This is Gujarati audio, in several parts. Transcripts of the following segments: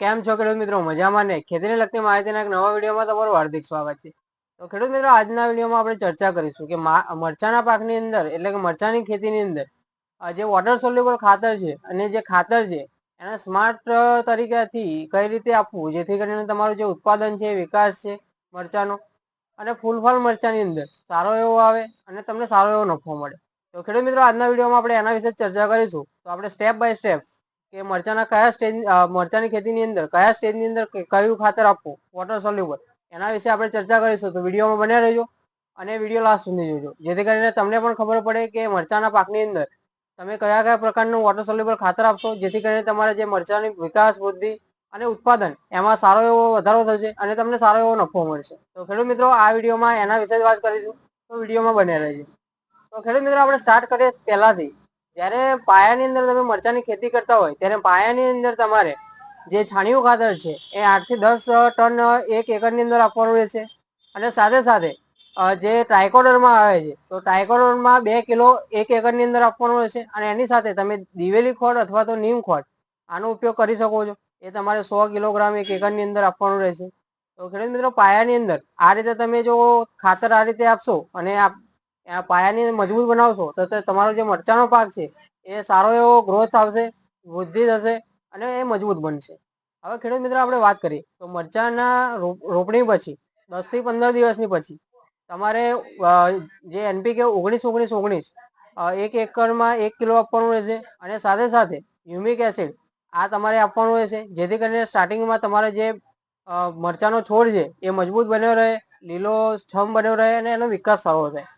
કેમ છો ખેડૂત મિત્રો? મજામાં ને? ખેતીને લગતી માહિતીના એક નવા વિડીયોમાં તમારું હાર્દિક સ્વાગત છે. તો ખેડૂત મિત્રો, આજના વિડીયોમાં આપણે ચર્ચા કરીશું કે મરચાના પાકની અંદર, એટલે કે મરચાની ખેતીની અંદર જે વોટર સોલ્યુબલ ખાતર છે અને જે ખાતર છે, એને સ્માર્ટ તરીકેથી કઈ રીતે આપવું? જેથી કરીને તમારું જે ઉત્પાદન છે વિકાસ છે મરચાનો. અને ફૂલફળ મરચાની અંદર, સારો એવો આવે અને તમને સારો એવો નફો મળે. તો ખેડૂત મિત્રો, આજના વિડીયોમાં આપણે એના વિશે ચર્ચા કરીશું. તો આપણે સ્ટેપ બાય સ્ટેપ કે મરચાના કયા સ્ટેજ મરચાની ખેતીની અંદર કયા સ્ટેજની અંદર કયું ખાતર આપવું? વોટર સોલ્યુબલ એના વિશે આપણે ચર્ચા કરીશું. તો વિડીયોમાં બન્યા રહેજો અને વીડિયો લાસ્ટ સુધી જોજો. જેથી કરીને તમને પણ ખબર પડે કે મરચાના પાકની અંદર તમે કયા કયા પ્રકારનું વોટર સોલ્યુબલ ખાતર આપશો? જેથી કરીને તમારે જે મરચાની વિકાસ, વૃદ્ધિ અને ઉત્પાદન એમાં સારો એવો વધારો થશે અને તમને સારો એવો નફો મળશે. તો ખેડૂત મિત્રો, આ વિડીયોમાં એના વિશે જ વાત કરીશું. તો વિડીયોમાં બન્યા રહેજો. તો ખેડૂત મિત્રો, આપણે સ્ટાર્ટ કરીએ પહેલાથી. જ્યારે પાયાની અંદર તમે મરચાની ખેતી કરતા હોય, ત્યારે પાયાની અંદર તમારે જે છાણિયું ખાતર છે, એ આઠથી દસ ટન એક એકરની અંદર આપવાનું રહેશે. અને સાથે સાથે જે ટ્રાયકોડરમાં આવે છે, તો ટ્રાયકોડરમાં બે કિલો એક એકરની અંદર આપવાનું રહેશે. અને એની સાથે તમે દિવેલી ખોળ અથવા તો નીમ ખોળ આનો ઉપયોગ કરી શકો છો. એ તમારે સો કિલોગ્રામ એક એકરની અંદર આપવાનું રહેશે. તો ખેડૂત મિત્રો, પાયાની અંદર આ રીતે તમે જો ખાતર આ રીતે આપશો અને પાયાની મજબૂત બનાવશો, તો તમારો જે મરચાનો પાક છે, એ સારો એવો ગ્રોથ આવશે, વૃદ્ધિ થશે અને એ મજબૂત બનશે. હવે ખેડૂત મિત્રો, આપણે વાત કરીએ. તો મરચાના રોપણી પછી, દસથી પંદર દિવસની પછી, તમારે જે એનપીકે ઓગણીસ ઓગણીસ ઓગણીસ એક એકરમાં એક કિલો આપવાનું રહેશે અને સાથે સાથે હ્યુમિક એસિડ આ તમારે આપવાનું રહેશે. જેથી કરીને સ્ટાર્ટિંગમાં તમારે જે મરચાનો છોડ છે, એ મજબૂત બન્યો રહે, લીલો છમ બન્યો રહે અને એનો વિકાસ સારો થાય.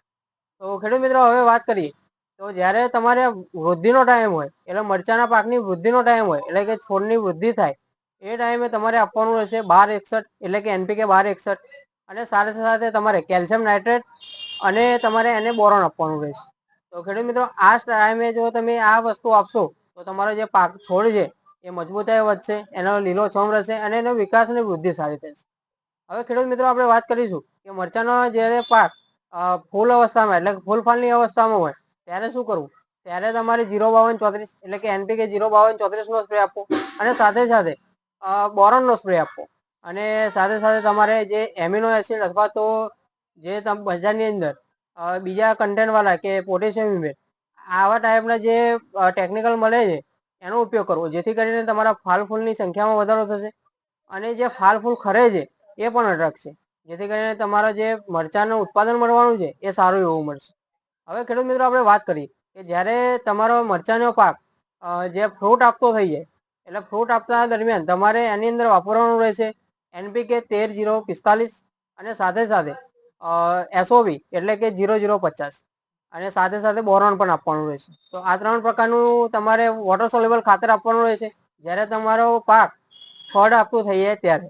તો ખેડૂત મિત્રો, હવે વાત કરીએ. તો જ્યારે તમારે વૃદ્ધિનો ટાઈમ હોય, એટલે મરચાના પાકની વૃદ્ધિનો ટાઈમ હોય, એટલે કે છોડની વૃદ્ધિ થાય, એ ટાઈમે તમારે આપવાનું રહેશે બાર એકસઠ, એટલે કે એનપીકે બાર એકસઠ, અને સાથે સાથે તમારે કેલ્શિયમ નાઇટ્રેટ અને તમારે એને બોરોન આપવાનું રહેશે. તો ખેડૂત મિત્રો, આ ટાઈમે જો તમે આ વસ્તુ આપશો, તો તમારો જે પાક છોડ છે, એ મજબૂતાઈ વધશે, એનો લીલો છમ રહેશે, અને એનો વિકાસ અને વૃદ્ધિ સારી થશે. હવે ખેડૂત મિત્રો, આપણે વાત કરીશું કે મરચાનો જ્યારે પાક ફૂલ અવસ્થામાં, એટલે ફૂલ ફાલની અવસ્થામાં હોય, ત્યારે શું કરવું? ત્યારે તમારે જીરો બાવન ચોત્રીસ, એટલે કે એનપીકે જીરો બાવન ચોત્રીસનો સ્પ્રે આપવો અને સાથે સાથે બોરોનનો સ્પ્રે આપવો. અને સાથે સાથે તમારે જે એમિનો એસિડ અથવા તો જે બજારની અંદર બીજા કન્ટેન્ટવાળા કે પોટેશિયમ ઇમેટ આવા ટાઈપના જે ટેકનિકલ મળે છે, એનો ઉપયોગ કરવો. જેથી કરીને તમારા ફાલ ફૂલની સંખ્યામાં વધારો થશે અને જે ફાલ ફૂલ ખરે છે, એ પણ અટકશે. જેથી કરીને તમારા જે મરચાંનું ઉત્પાદન મળવાનું છે, એ સારું એવું મળશે. હવે ખેડૂત મિત્રો, આપણે વાત કરીએ કે જ્યારે તમારો મરચાંનો પાક જે ફ્રૂટ આપતો થઈ જાય, એટલે ફ્રૂટ આપતા દરમિયાન તમારે એની અંદર વાપરવાનું રહેશે એનપીકે તેર જીરો પિસ્તાલીસ અને સાથે સાથે એસઓબી એટલે કે જીરો જીરો પચાસ અને સાથે સાથે બોરોન પણ આપવાનું રહેશે. તો આ ત્રણ પ્રકારનું તમારે વોટર સોલેબલ ખાતર આપવાનું રહેશે. જ્યારે તમારો પાક ફળ આપતું થઈ જાય ત્યારે.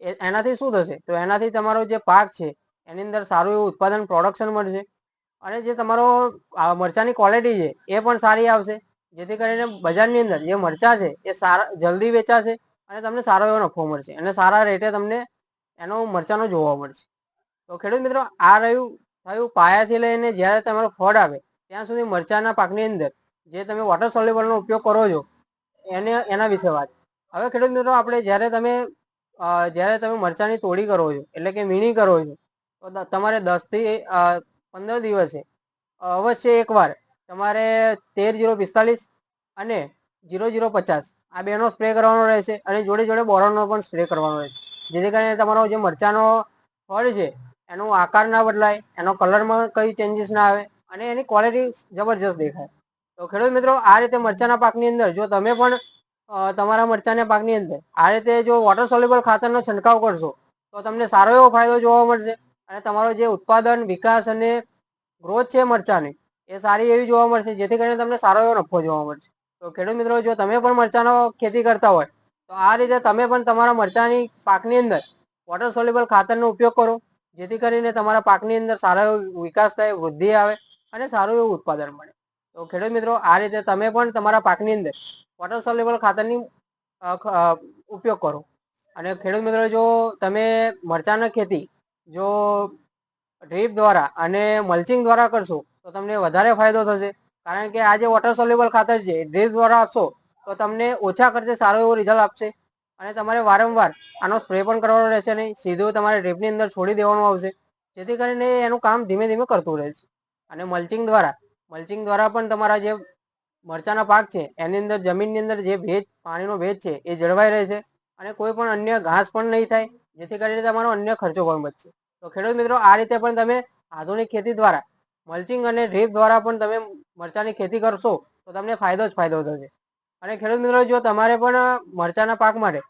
એનાથી શું થશે? તો એનાથી તમારો જે પાક છે, એની અંદર સારું એવું ઉત્પાદન પ્રોડક્શન મળશે. અને જે તમારો મરચાની ક્વોલિટી છે, એ પણ સારી આવશે. જેથી કરીને બજારની અંદર જે મરચા છે, એ સારા, જલ્દી વેચાશે અને તમને સારો એવો નફો મળશે. અને સારા રેટે તમને એનો મરચાનો જોવા મળશે. તો ખેડૂત મિત્રો, આ રહ્યું, થયું પાયાથી લઈને જ્યારે તમારો ફળ આવે, ત્યાં સુધી મરચાના પાકની અંદર જે તમે વોટર સોલ્યુબલનો ઉપયોગ કરો છો, એને, એના વિશે વાત. હવે ખેડૂત મિત્રો, આપણે જ્યારે તમે જ્યારે તમે મરચાની તોડી કરો છો, એટલે કે વીણી કરો છો, તો તમારે દસથી પંદર દિવસે અવશ્ય એકવાર તમારે તેર જીરો પિસ્તાલીસ અને જીરો જીરો પચાસ આ બેનો સ્પ્રે કરવાનો રહેશે અને જોડે જોડે બોરોનનો પણ સ્પ્રે કરવાનો રહેશે. જેથી કરીને તમારો જે મરચાનો ફળ છે, એનો આકાર ના બદલાય, એનો કલરમાં કઈ ચેન્જીસ ના આવે અને એની ક્વોલિટી જબરજસ્ત દેખાય. તો ખેડૂત મિત્રો, આ રીતે મરચાના પાકની અંદર જો તમે પણ તમારા મરચાના પાકની અંદર. આ રીતે જો વોટર સોલ્યુબલ ખાતરનો છંટકાવ કરશો, તો તમને સારો એવો ફાયદો જોવા મળશે અને તમારો જે ઉત્પાદન, વિકાસ અને ગ્રોથ છે મરચાની, એ સારી એવી જોવા મળશે, જેથી કરીને તમને સારો એવો નફો જોવા મળશે. તો ખેડૂત મિત્રો, જો તમે પણ મરચાનો ખેતી કરતા હોય, તો આ રીતે તમે પણ તમારા મરચાની પાકની અંદર વોટર સોલ્યુબલ ખાતરનો ઉપયોગ કરો, જેથી કરીને તમારા પાકની અંદર સારો એવો વિકાસ થાય, વૃદ્ધિ આવે અને સારું એવું ઉત્પાદન મળે. તો ખેડૂત મિત્રો, આ રીતે તમે પણ તમારા પાકની અંદર વોટર સોલ્યુબલ ખાતરની ઉપયોગ કરો. અને ખેડૂત મિત્રો, જો તમે મરચાંની ખેતી, જો ડ્રીપ દ્વારા અને મલ્ચિંગ દ્વારા કરશો, તો તમને વધારે ફાયદો થશે. કારણ કે આ જે વોટર સોલ્યુબલ ખાતર છે ડ્રીપ દ્વારા આપશો, તો તમને ઓછા ખર્ચે સારો એવો રિઝલ્ટ આપશે. અને તમારે વારંવાર આનો સ્પ્રે પણ કરવાનો રહેશે નહીં. સીધું તમારે ડ્રીપની અંદર છોડી દેવાનું આવશે. જેથી કરીને એનું કામ ધીમે ધીમે કરતું રહેશે અને મલ્ચિંગ દ્વારા મલ્ચિંગ દ્વારા પણ તમારા જે મરચાના પાક છે, એની અંદર જમીનની અંદર જે ભેજ, પાણીનો ભેજ છે, એ જળવાઈ રહે છે અને કોઈ પણ અન્ય ઘાસ પણ નહીં થાય, જેથી કરીને તમારો અન્ય ખર્ચો પણ બચશે. તો ખેડૂત મિત્રો, આ રીતે પણ તમે આધુનિક ખેતી દ્વારા મલ્ચિંગ અને ડ્રીપ દ્વારા પણ તમે મરચાની ખેતી કરશો, તો તમને ફાયદો જ ફાયદો થશે. અને ખેડૂત મિત્રો, જો તમારે પણ મરચાના પાક માટે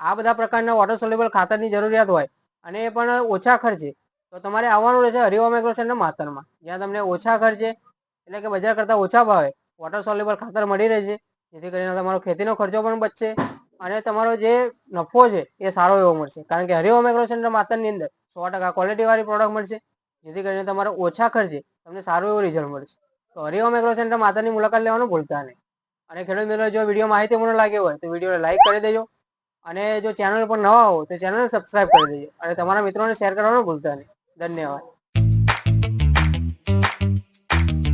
આ બધા પ્રકારના વોટર સોલ્યુબલ ખાતરની જરૂરિયાત હોય અને એ પણ ઓછા ખર્ચે, તો તમારે આવવાનું રહેશે હરિઓમ એગ્રોસેન્ટર માતરમાં. જ્યાં તમને ઓછા ખર્ચે એટલે કે બજાર કરતાં ઓછા ભાવે. વોટર સોલ્યુબલ ખાતર મળી રહેશે જેથી કરીને તમારો ખેતીનો ખર્ચો પણ બચશે અને તમારો જે નફો છે એ સારો એવો મળશે. કારણ કે હરિઓમ એગ્રો સેન્ટર માતરની અંદર સો ટકા ક્વોલિટીવાળી પ્રોડક્ટ મળશે. જેથી કરીને તમારે ઓછા ખર્ચે તમને સારું એવું રિઝલ્ટ મળશે. તો હરિઓમ એગ્રો સેન્ટર માતાની મુલાકાત લેવાનું ભૂલતા નહીં. અને ખેડૂત મિત્રો, જો વીડિયો મને લાગ્યો હોય તો વિડીયોને લાઇક કરી દેજો. અને જો ચેનલ પર નવા હો તો ચેનલને સબસ્ક્રાઇબ કરી દેજો. અને તમારા મિત્રોને શેર કરવાનું ભૂલતા નહીં. ધન્યવાદ.